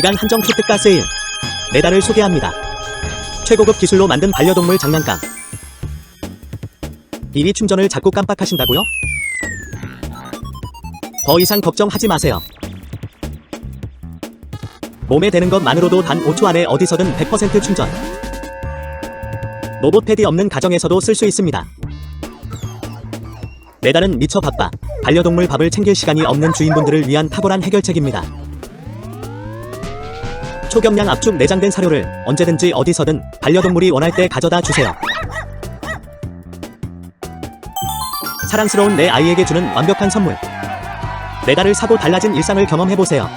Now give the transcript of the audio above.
기간 한정 기특가 세일. 메달을 소개합니다. 최고급 기술로 만든 반려동물 장난감. 비리 충전을 자꾸 깜빡하신다고요? 더 이상 걱정하지 마세요. 몸에 대는 것만으로도 단 5초 안에 어디서든 100% 충전. 로봇 패디 없는 가정에서도 쓸 수 있습니다. 메달은 미쳐 바빠 반려동물 밥을 챙길 시간이 없는 주인분들을 위한 탁월한 해결책입니다. 초경량 압축 내장된 사료를 언제든지 어디서든 반려동물이 원할 때 가져다 주세요. 사랑스러운 내 아이에게 주는 완벽한 선물. 메달을 사고 달라진 일상을 경험해보세요.